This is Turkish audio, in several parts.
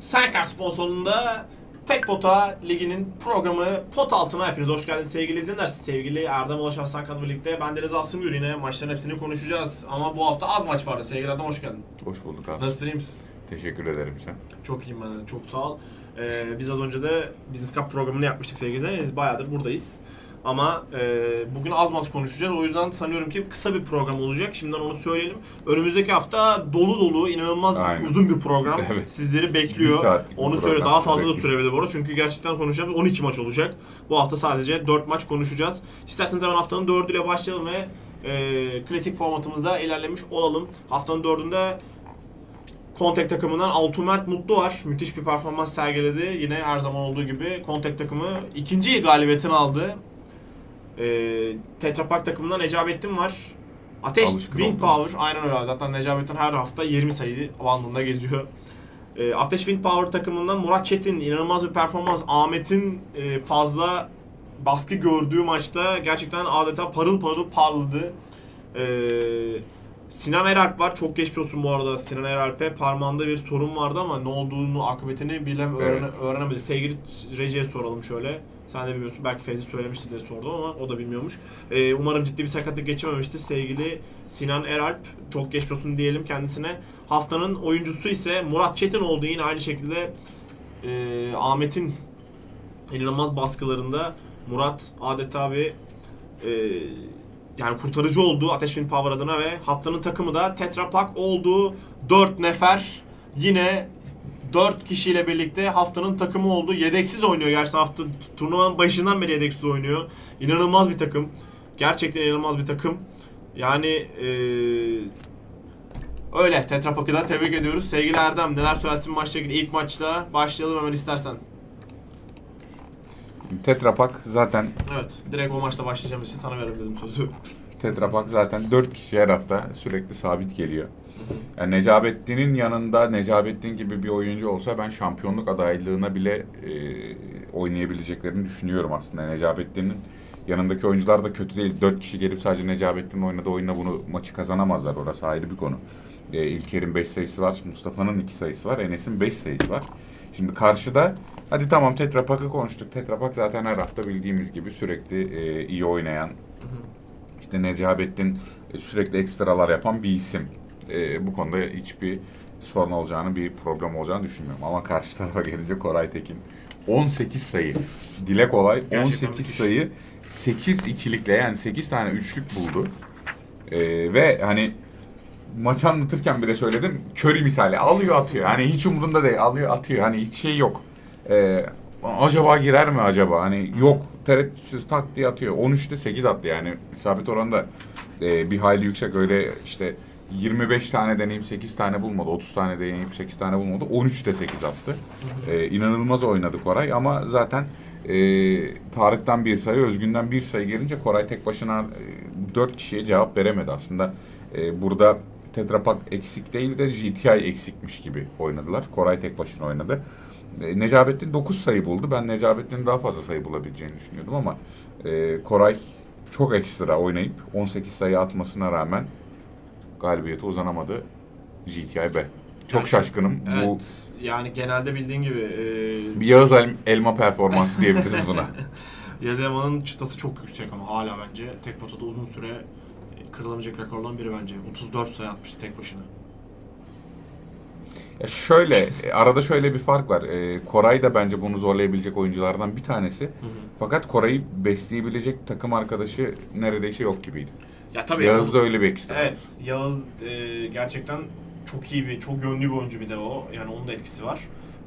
Serkart sponsorluğunda Tek Pota Ligi'nin programı Pot Altına hepiniz hoş geldiniz sevgili izleyenler. Sevgili Erdem Ulaş Aslankan'la birlikte ben Deniz Asım Gür yine maçların hepsini konuşacağız. Ama bu hafta az maç vardı. Sevgili Erdem hoş geldin. Hoş bulduk abi. Nasılsın iyi misin? Teşekkür ederim sen. Çok iyiyim ben de. Çok sağ ol. Ee, biz az önce de Business Cup programını yapmıştık sevgili izleyenler. Biz bayağıdır buradayız. Ama e, bugün az maç konuşacağız. O yüzden sanıyorum ki kısa bir program olacak. Şimdiden onu söyleyelim. Önümüzdeki hafta dolu dolu, inanılmaz Aynen. uzun bir program Evet. sizleri bekliyor. Onu söyle daha fazla da bekliyor. sürebilir bu arada. Çünkü gerçekten konuşacağımız 12 maç olacak. Bu hafta sadece 4 maç konuşacağız. İsterseniz hemen haftanın 4'üyle başlayalım ve e, klasik formatımızda ilerlemiş olalım. Haftanın 4'ünde Kontek takımından Altumert Mutlu var. Müthiş bir performans sergiledi. Yine her zaman olduğu gibi Kontek takımı ikinci galibiyetini aldı. Ee, Tetra Pak takımından Necabettin var. Ateş Alışkın Wind olduğumuz. Power. Aynen öyle. Zaten Necabettin her hafta 20 sayı bandında geziyor. Ee, Ateş Wind Power takımından Murat Çetin inanılmaz bir performans. Ahmet'in e, fazla baskı gördüğü maçta gerçekten adeta parıl parıl parladı. Ee, Sinan Eralp var. Çok geçmiş olsun bu arada Sinan Eralp'e. Parmağında bir sorun vardı ama ne olduğunu, akıbetini bilem öğrene, Evet. öğrenemedi. Sevgili Recep'e soralım şöyle. Sen de bilmiyorsun. Belki Fevzi söylemişti diye sordum ama o da bilmiyormuş. Ee, umarım ciddi bir sakatlık geçirmemiştir. Sevgili Sinan Eralp. Çok geçmiş olsun diyelim kendisine. Haftanın oyuncusu ise Murat Çetin oldu. Yine aynı şekilde e, Ahmet'in inanılmaz baskılarında Murat adeta bir e, yani kurtarıcı oldu Ateş Wind Power adına ve haftanın takımı da Tetra Pak oldu. 4 nefer yine 4 kişiyle birlikte haftanın takımı oldu. Yedeksiz oynuyor gerçekten hafta turnuvanın başından beri yedeksiz oynuyor. İnanılmaz bir takım. Gerçekten inanılmaz bir takım. Yani eee öyle Tetra Pak'ı da tebrik ediyoruz. Sevgili Erdem neler söylersin maçla ilgili ilk maçta başlayalım hemen istersen. Tetra Pak zaten Evet direkt o maçta başlayacağım için sana verelim dedim sözü. Tetra Pak zaten 4 kişi her hafta sürekli sabit geliyor. Yani Necabettin'in yanında Necabettin gibi bir oyuncu olsa ben şampiyonluk adaylığına bile e, oynayabileceklerini düşünüyorum aslında. Necabettin'in yanındaki oyuncular da kötü değil. 4 kişi gelip sadece Necabettin'in oynadığı oyunla bunu maçı kazanamazlar. Orası ayrı bir konu. E, İlker'in 5 sayısı var. Mustafa'nın 2 sayısı var. Enes'in 5 sayısı var. Şimdi karşıda hadi tamam Tetra Pak'ı konuştuk. Tetra Pak zaten her hafta bildiğimiz gibi sürekli e, iyi oynayan işte Necabettin e, sürekli ekstralar yapan bir isim. E, bu konuda hiçbir sorun olacağını, bir problem olacağını düşünmüyorum. Ama karşı tarafa gelince Koray Tekin 18 sayı. Dile kolay Gerçekten 18 müthiş. sayı 8 ikilikle yani 8 tane üçlük buldu. E, ve hani maçı anlatırken bile söyledim. Curry misali alıyor atıyor. Hani hiç umurunda değil. Alıyor atıyor. Hani hiç şey yok. E, acaba girer mi acaba? Hani yok. Tereddütsüz tak diye atıyor. 13'te 8 attı yani. İsabet oranı da e, bir hayli yüksek. Öyle işte 25 tane deneyim 8 tane bulmadı. 30 tane deneyim 8 tane bulmadı. 13'te 8 attı. E, inanılmaz oynadı Koray ama zaten e, Tarık'tan bir sayı, Özgün'den bir sayı gelince Koray tek başına e, 4 kişiye cevap veremedi aslında. E, burada Tetra Pak eksik değil de GTI eksikmiş gibi oynadılar. Koray tek başına oynadı. E, Necabettin 9 sayı buldu. Ben Necabettin'in daha fazla sayı bulabileceğini düşünüyordum ama e, Koray çok ekstra oynayıp 18 sayı atmasına rağmen galibiyete uzanamadı GTI B. Çok Yani- şaşkınım. Bu Evet yani genelde bildiğin gibi e, bir Yağız El- Elma performansı diyebiliriz buna. Yazeman'ın çıtası çok yüksek ama hala bence tek potada uzun süre e, kırılamayacak rekordan biri bence. 34 sayı atmıştı tek başına. Ya şöyle, e, arada şöyle bir fark var. E, Koray da bence bunu zorlayabilecek oyunculardan bir tanesi. Fakat Koray'ı besleyebilecek takım arkadaşı neredeyse yok gibiydi. Ya tabii Yağız'da öyle bir var. Evet, Yağız e, gerçekten çok iyi bir, çok yönlü bir oyuncu bir de o. Yani onun da etkisi var.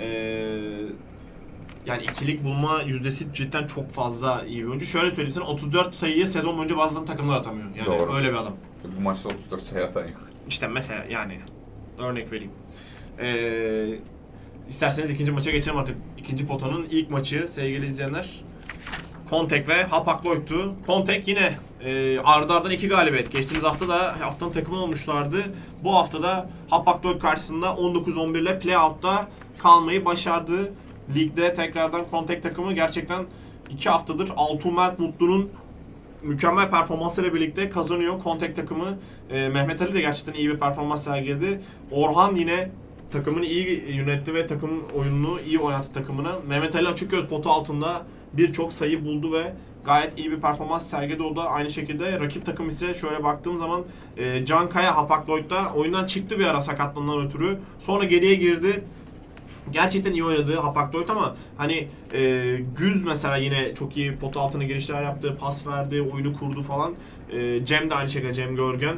E, yani ikilik bulma yüzdesi cidden çok fazla iyi bir oyuncu. Şöyle söyleyeyim sana 34 sayıyı sezon boyunca bazı takımlar atamıyor. Yani Doğru. öyle bir adam. Bu maçta 34 sayı atan yok. İşte mesela yani örnek vereyim. Ee, isterseniz ikinci maça geçelim artık. İkinci potanın ilk maçı sevgili izleyenler. Kontek ve Hapag-Lloyd'tu. Kontek yine e, ardı ardına iki galibiyet. Geçtiğimiz hafta da haftanın takımı olmuşlardı. Bu hafta da Hapag-Lloyd karşısında 19-11 ile playout'ta kalmayı başardı. Ligde tekrardan Kontek takımı gerçekten iki haftadır Altuğ Mert Mutlu'nun mükemmel performansıyla birlikte kazanıyor Kontek takımı. Ee, Mehmet Ali de gerçekten iyi bir performans sergiledi. Orhan yine takımını iyi yönetti ve takım oyununu iyi oynattı takımına. Mehmet Ali Açıkgöz potu altında birçok sayı buldu ve gayet iyi bir performans sergiledi o da aynı şekilde rakip takım ise şöyle baktığım zaman e, Can Kaya Hapak Lloyd'da oyundan çıktı bir ara sakatlığından ötürü. Sonra geriye girdi. Gerçekten iyi oynadı Hapak Lloyd ama hani e, Güz mesela yine çok iyi pot altına girişler yaptı, pas verdi, oyunu kurdu falan. E, Cem de aynı şekilde Cem Görgen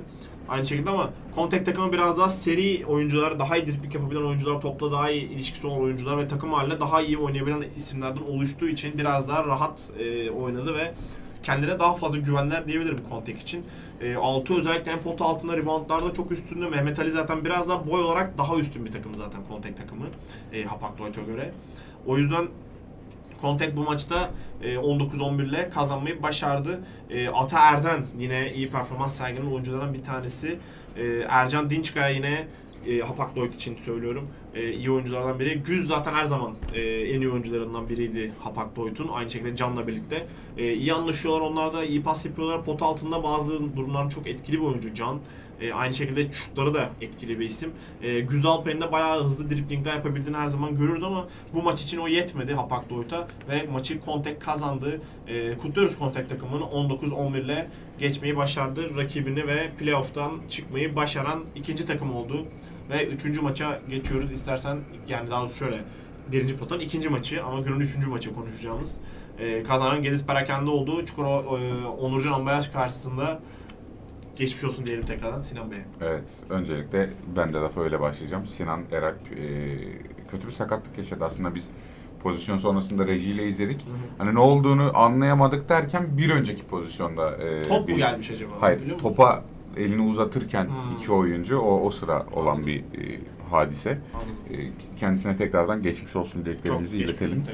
aynı şekilde ama Contact takımı biraz daha seri oyuncular, daha iyi dripling yapabilen oyuncular, topla daha iyi ilişkisi olan oyuncular ve takım haline daha iyi oynayabilen isimlerden oluştuğu için biraz daha rahat e, oynadı ve kendine daha fazla güvenler diyebilirim Contact için. E, altı özellikle en pot altında reboundlarda çok üstünde. Mehmet Ali zaten biraz daha boy olarak daha üstün bir takım zaten Contact takımı. E, Hapak Lloyd'a göre. O yüzden Contact bu maçta e, 19-11 ile kazanmayı başardı. E, Ata Erden yine iyi performans sergilenen oyunculardan bir tanesi. E, Ercan Dinçkaya yine e, Hapak Lloyd için söylüyorum. E, iyi oyunculardan biri. Güz zaten her zaman e, en iyi oyuncularından biriydi Hapak Lloyd'un. Aynı şekilde Can'la birlikte. E, iyi anlaşıyorlar. Onlar da iyi pas yapıyorlar. Pot altında bazı durumlarda çok etkili bir oyuncu Can. E, aynı şekilde şutları da etkili bir isim. E, Güz Alper'in de bayağı hızlı driplingler yapabildiğini her zaman görürüz ama bu maç için o yetmedi Hapak Lloyd'a ve maçı Contact kazandı. E, kutluyoruz Contact takımını 19-11 ile geçmeyi başardı. Rakibini ve playoff'tan çıkmayı başaran ikinci takım oldu. Ve üçüncü maça geçiyoruz. İstersen yani daha doğrusu şöyle birinci potanın ikinci maçı ama günün üçüncü maçı konuşacağımız. E, kazanan Gediz Perakende oldu. Çukurova e, Onurcan Ambalaj karşısında geçmiş olsun diyelim tekrardan Sinan Bey'e. Evet, öncelikle ben de lafa öyle başlayacağım. Sinan Eralp e, kötü bir sakatlık yaşadı. Aslında biz pozisyon sonrasında rejiyle izledik. Hani ne olduğunu anlayamadık derken bir önceki pozisyonda e, Top bir, mu gelmiş acaba? Hayır, topa elini uzatırken Hmm. iki oyuncu o o sıra olan bir e, hadise. E, kendisine tekrardan geçmiş olsun dileklerimizi iletelim.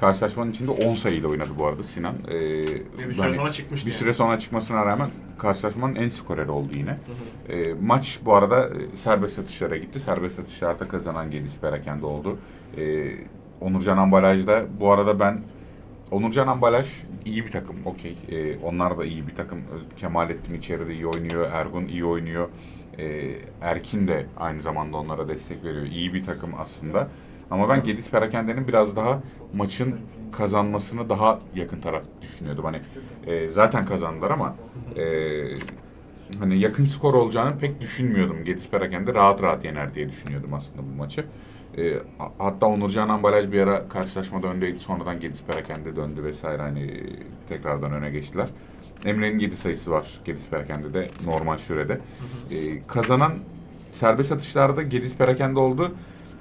Karşılaşmanın içinde 10 sayıyla oynadı bu arada Sinan. E, Ve bir süre hani sonra çıkmıştı. bir yani. süre sonra çıkmasına rağmen karşılaşmanın en skoreri oldu yine. Hı hı. E, maç bu arada e, serbest atışlara gitti. Serbest atışlarda kazanan Gedis Perakende oldu. E, Onurcan Ambalaj'da bu arada ben Onurcan Ambalaj iyi bir takım. Okey. E, onlar da iyi bir takım. Kemalettin içeride iyi oynuyor. Ergun iyi oynuyor. E, Erkin de aynı zamanda onlara destek veriyor. İyi bir takım aslında. Ama ben Gedis Perakende'nin biraz daha maçın kazanmasını daha yakın taraf düşünüyordum. Hani e, zaten kazandılar ama e, hani yakın skor olacağını pek düşünmüyordum. Gedis Perakende rahat rahat yener diye düşünüyordum aslında bu maçı. E, ha- hatta Onurcan Ambalaj bir ara karşılaşmada öndeydi. Sonradan Gedis Perakende döndü vesaire hani tekrardan öne geçtiler. Emre'nin 7 sayısı var Gedis Perakende'de normal sürede. E, kazanan serbest atışlarda Gedis Perakende oldu.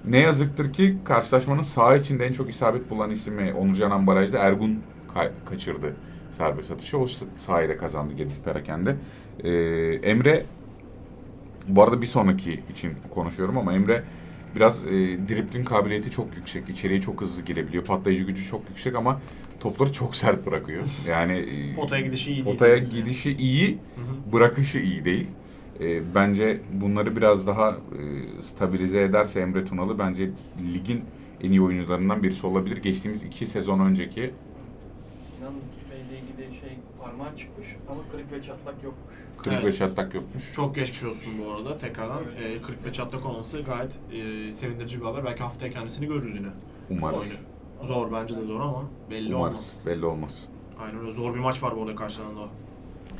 Ne yazıktır ki karşılaşmanın saha içinde en çok isabet bulan ismi Onurcan Ambalaj'da Ergun kay- kaçırdı serbest atışı. O sayede kazandı Gedis Perakende. Ee, Emre bu arada bir sonraki için konuşuyorum ama Emre biraz e, dribling kabiliyeti çok yüksek. İçeriye çok hızlı girebiliyor. Patlayıcı gücü çok yüksek ama topları çok sert bırakıyor. Yani e, Potaya gidişi iyi değil. potaya gidişi iyi, bırakışı iyi değil. E, bence bunları biraz daha e, stabilize ederse Emre Tunalı bence ligin en iyi oyuncularından birisi olabilir. Geçtiğimiz iki sezon önceki Sinan Bey'le ilgili şey parmağı çıkmış ama kırık ve çatlak yokmuş. kırık Evet. ve çatlak yokmuş. Çok geçmiş olsun bu arada tekrardan. E, 40 ve çatlak olması gayet e, sevindirici bir haber. Belki haftaya kendisini görürüz yine. Umarız. Oyunu. Zor bence de zor ama belli Umarız. olmaz. Belli olmaz. Aynen öyle. Zor bir maç var bu arada karşılığında o.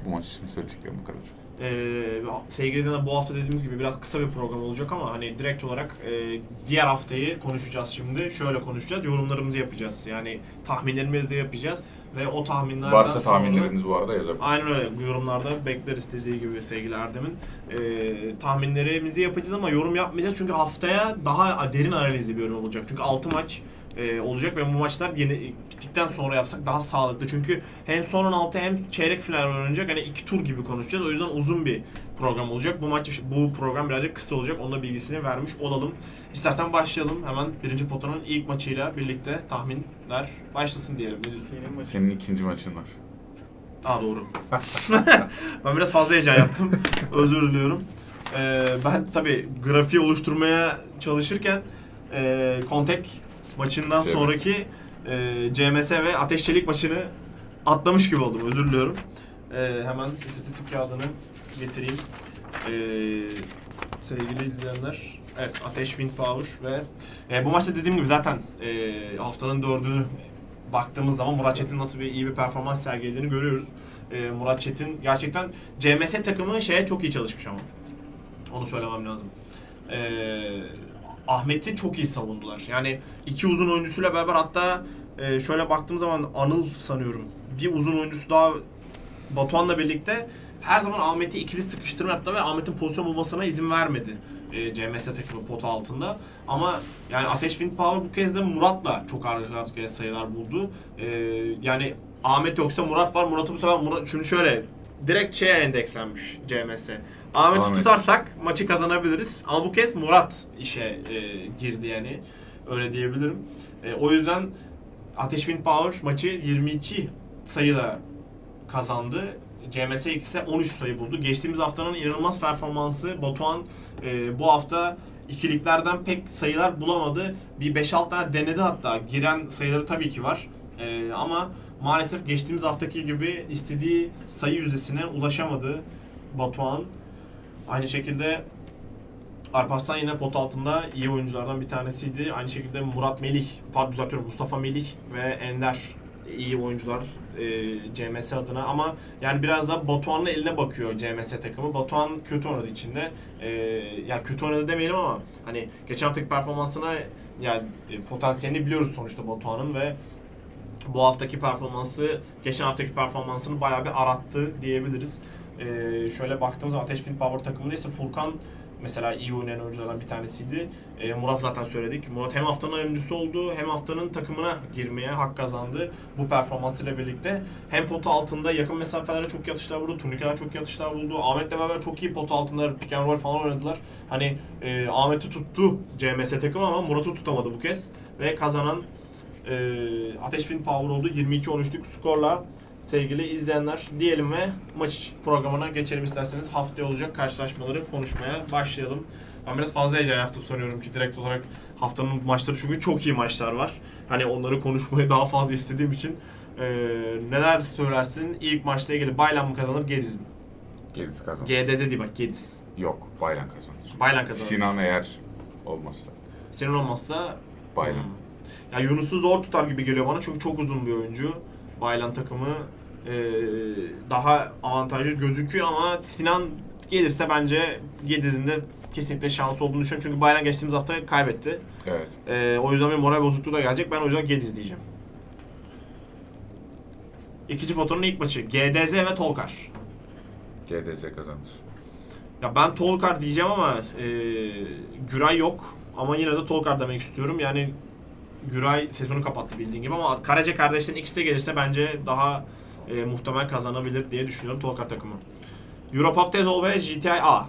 Bu maç için söyleyeceklerim bu kadar. Ee, sevgili bu hafta dediğimiz gibi biraz kısa bir program olacak ama hani direkt olarak e, diğer haftayı konuşacağız şimdi. Şöyle konuşacağız. Yorumlarımızı yapacağız. Yani tahminlerimizi yapacağız ve o tahminlerden Varsa sonra... tahminleriniz bu arada yazabilirsiniz. Aynen öyle. Yorumlarda bekleriz dediği gibi sevgili Erdem'in. Ee, tahminlerimizi yapacağız ama yorum yapmayacağız çünkü haftaya daha derin analizli bir yorum olacak. Çünkü 6 maç e, olacak ve bu maçlar yeni bittikten sonra yapsak daha sağlıklı. Çünkü hem son 16 hem çeyrek final oynanacak. Hani iki tur gibi konuşacağız. O yüzden uzun bir program olacak. Bu maç bu program birazcık kısa olacak. Onun da bilgisini vermiş olalım. İstersen başlayalım. Hemen birinci potanın ilk maçıyla birlikte tahminler başlasın diyelim. Ne diyorsun? Senin ikinci maçın var. Aa doğru. ben biraz fazla heyecan yaptım. Özür diliyorum. Ee, ben tabi grafiği oluşturmaya çalışırken e, Kontek maçından CMS. sonraki e, CMS ve Ateş Çelik maçını atlamış gibi oldum. Özür diliyorum. Ee, hemen istatistik kağıdını getireyim. Ee, sevgili izleyenler Evet Ateş Wind Power ve e, bu maçta dediğim gibi zaten e, haftanın dördü baktığımız zaman Murat Çetin nasıl bir iyi bir performans sergilediğini görüyoruz. E, Murat Çetin gerçekten CMS takımı şeye çok iyi çalışmış ama. Onu söylemem lazım. E, Ahmet'i çok iyi savundular. Yani iki uzun oyuncusuyla beraber hatta e, şöyle baktığım zaman Anıl sanıyorum. Bir uzun oyuncusu daha Batuhan'la birlikte her zaman Ahmet'i ikili sıkıştırma yaptı ve Ahmet'in pozisyon bulmasına izin vermedi. E, CMS takımı potu altında. Ama yani Ateş Wind Power bu kez de Murat'la çok arka arkaya sayılar buldu. E, yani Ahmet yoksa Murat var. Murat'ı bu sefer Murat çünkü şöyle direkt şeye endekslenmiş CMS. Ahmet'i Ahmet. tutarsak maçı kazanabiliriz. Ama bu kez Murat işe e, girdi yani. Öyle diyebilirim. E, o yüzden Ateş Wind Power maçı 22 sayıda kazandı. CMS ise 13 sayı buldu. Geçtiğimiz haftanın inanılmaz performansı Batuhan e, bu hafta ikiliklerden pek sayılar bulamadı. Bir 5-6 tane denedi hatta. Giren sayıları tabii ki var. E, ama maalesef geçtiğimiz haftaki gibi istediği sayı yüzdesine ulaşamadı Batuhan. Aynı şekilde Alparslan yine pot altında iyi oyunculardan bir tanesiydi. Aynı şekilde Murat Melih, pardon Mustafa Melih ve Ender iyi oyuncular e, CMS adına ama yani biraz da Batuhan'ın eline bakıyor CMS takımı. Batuhan kötü oynadığı için de e, ya kötü oynadı demeyelim ama hani geçen haftaki performansına yani e, potansiyelini biliyoruz sonuçta Batuhan'ın ve bu haftaki performansı geçen haftaki performansını bayağı bir arattı diyebiliriz. Ee, şöyle baktığımız zaman Ateş Wind Power takımında ise Furkan mesela iyi oynayan oyunculardan bir tanesiydi. Ee, Murat zaten söyledik. Murat hem haftanın oyuncusu oldu hem haftanın takımına girmeye hak kazandı bu performansıyla birlikte. Hem potu altında yakın mesafelere çok iyi atışlar vurdu. Turnikeler çok iyi atışlar buldu. Ahmet'le beraber çok iyi potu altında pick and roll falan oynadılar. Hani e, Ahmet'i tuttu CMS takımı ama Murat'ı tutamadı bu kez. Ve kazanan e, Ateş Wind Power oldu. 22-13'lük skorla sevgili izleyenler diyelim ve maç programına geçelim isterseniz. Haftaya olacak karşılaşmaları konuşmaya başlayalım. Ben biraz fazla heyecan yaptım sanıyorum ki direkt olarak haftanın maçları çünkü çok iyi maçlar var. Hani onları konuşmayı daha fazla istediğim için e, neler söylersin? İlk maçla ilgili Baylan mı kazanır, Gediz mi? Gediz kazanır. GDZ değil bak, Gediz. Yok, Baylan kazanır. Baylan kazanır. Sinan eğer olmazsa. Sinan olmazsa Baylan. Hmm. Ya Yunus'u zor tutar gibi geliyor bana çünkü çok uzun bir oyuncu. Baylan takımı e, daha avantajlı gözüküyor ama Sinan gelirse bence Gediz'in de kesinlikle şansı olduğunu düşünüyorum. Çünkü Baylan geçtiğimiz hafta kaybetti. Evet. E, o yüzden bir moral bozukluğu da gelecek. Ben o yüzden Gediz diyeceğim. İkinci potanın ilk maçı. GDZ ve Tolkar. GDZ kazanır. Ya ben Tolkar diyeceğim ama e, Güray yok. Ama yine de Tolkar demek istiyorum. Yani Güray sezonu kapattı bildiğin gibi ama Karaca kardeşlerin ikisi de gelirse bence daha e, muhtemel kazanabilir diye düşünüyorum Tolkar takımı. Europop Tezol ve GTI A.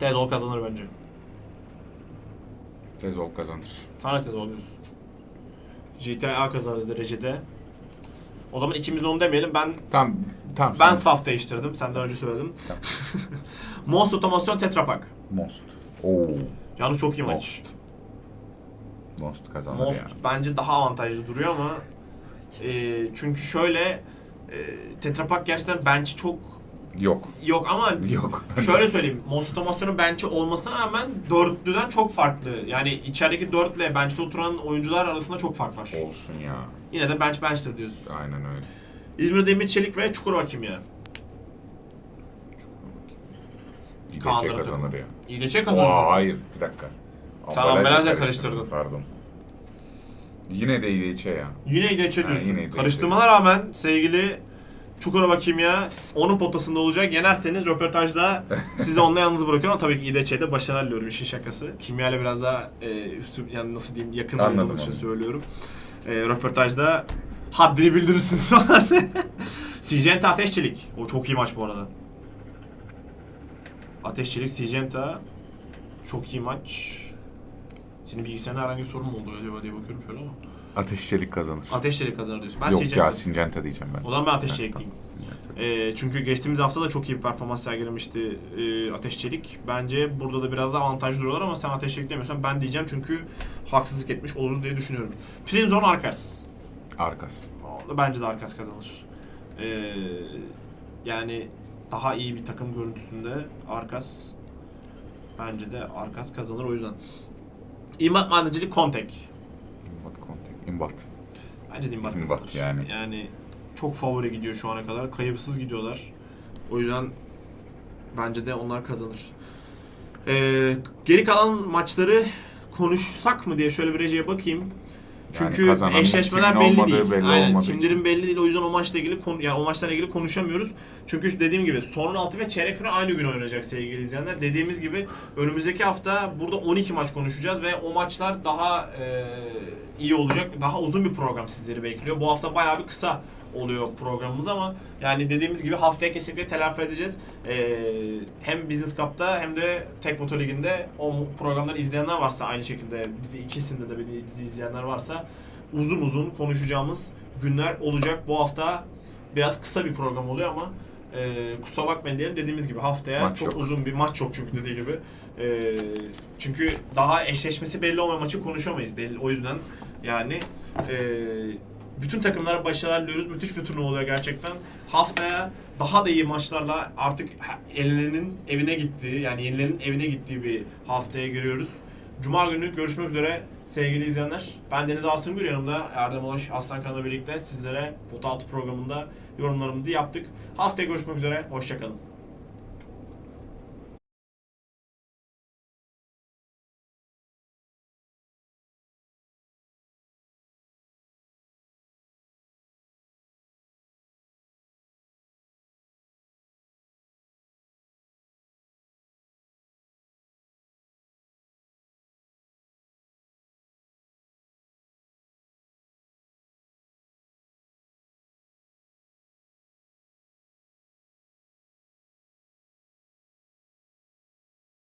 Tezol kazanır bence. Tezol kazanır. Sana Tezol diyorsun. GTI A kazanır derecede. O zaman ikimiz onu demeyelim. Ben Tam tam. ben sen- saf değiştirdim. Senden önce söyledim. Tamam. Monster Otomasyon Tetrapak. Most. Oo. Yalnız çok iyi maç. Most. Most kazanır Most yani. bence daha avantajlı duruyor ama e, çünkü şöyle e, Tetra Pak gerçekten bench'i çok Yok. yok ama Yok. şöyle söyleyeyim. Most Otomasyon'un bench'i olmasına rağmen dörtlüden çok farklı. Yani içerideki dörtle bench'te oturan oyuncular arasında çok fark var. Olsun ya. Yine de bench bench'tir diyorsun. Aynen öyle. İzmir Demir Çelik ve Çukurova Kimya. İDC Kaan'ların kazanır ya. Aa, kazandı. hayır. Bir dakika. Sen ambalajla karıştırdın. Pardon. Yine de İDC ya. Yine Ha, diyorsun. yine. Karıştırmana rağmen sevgili Çukurova Kimya onun potasında olacak. Yenerseniz röportajda sizi onunla yalnız bırakıyorum ama tabii ki İDC'de başarılar diliyorum işin şakası. Kimya ile biraz daha e, üstü yani nasıl diyeyim yakın Anladım, için söylüyorum. E, röportajda haddini bildirirsiniz falan. Sijenta Ateşçelik. O çok iyi maç bu arada. Ateşçelik Sijenta. Çok iyi maç. Senin bilgisayarında herhangi bir sorun mu oldu acaba diye bakıyorum şöyle ama. Ateş Çelik kazanır. Ateşçelik kazanır diyorsun. Ben Yok ya Syngenta diyeceğim ben. o zaman ben Ateş Çelik diyeyim. Ee, çünkü geçtiğimiz hafta da çok iyi bir performans sergilemişti e, Ateş Çelik. Bence burada da biraz daha avantajlı duruyorlar ama sen Ateş Çelik demiyorsan ben diyeceğim çünkü haksızlık etmiş oluruz diye düşünüyorum. Prinzon Arkas. Arkas. Bence de Arkas kazanır. Ee, yani daha iyi bir takım görüntüsünde Arkas. Bence de Arkas kazanır o yüzden. İmbat Madencilik Kontek. Imbat Conte. Imbat. Bence de İmbat İmbat kazanır. yani. Yani çok favori gidiyor şu ana kadar. Kayıpsız gidiyorlar. O yüzden bence de onlar kazanır. Ee, geri kalan maçları konuşsak mı diye şöyle bir Recep'e bakayım. Çünkü kazanan eşleşmeler belli değil. belli Aynen. Kimlerin için. belli değil. O yüzden o maçla ilgili konu yani o maçlarla ilgili konuşamıyoruz. Çünkü dediğim gibi son 16 ve çeyrek final aynı gün oynanacak sevgili izleyenler. Dediğimiz gibi önümüzdeki hafta burada 12 maç konuşacağız ve o maçlar daha e, iyi olacak. Daha uzun bir program sizleri bekliyor. Bu hafta bayağı bir kısa oluyor programımız ama yani dediğimiz gibi haftaya kesinlikle telafi edeceğiz. E, hem Business Cup'ta hem de Tek Moto Ligi'nde o programları izleyenler varsa aynı şekilde bizi ikisinde de bizi- bizi izleyenler varsa uzun uzun konuşacağımız günler olacak. Bu hafta biraz kısa bir program oluyor ama e, kusura bakmayın diyelim. Dediğimiz gibi haftaya Maç çok yok. uzun bir maç çok çünkü dediği gibi. E, çünkü daha eşleşmesi belli olmayan maçı konuşamayız. Belli, o yüzden yani e, bütün takımlara başarılar diliyoruz. Müthiş bir turnuva oluyor gerçekten. Haftaya daha da iyi maçlarla artık elinenin evine gittiği yani yenilerin evine gittiği bir haftaya giriyoruz. Cuma günü görüşmek üzere sevgili izleyenler. Ben Deniz Asım Gül yanımda Erdem Ulaş Aslan Kan'la birlikte sizlere Pot 6 programında yorumlarımızı yaptık. Haftaya görüşmek üzere. Hoşçakalın.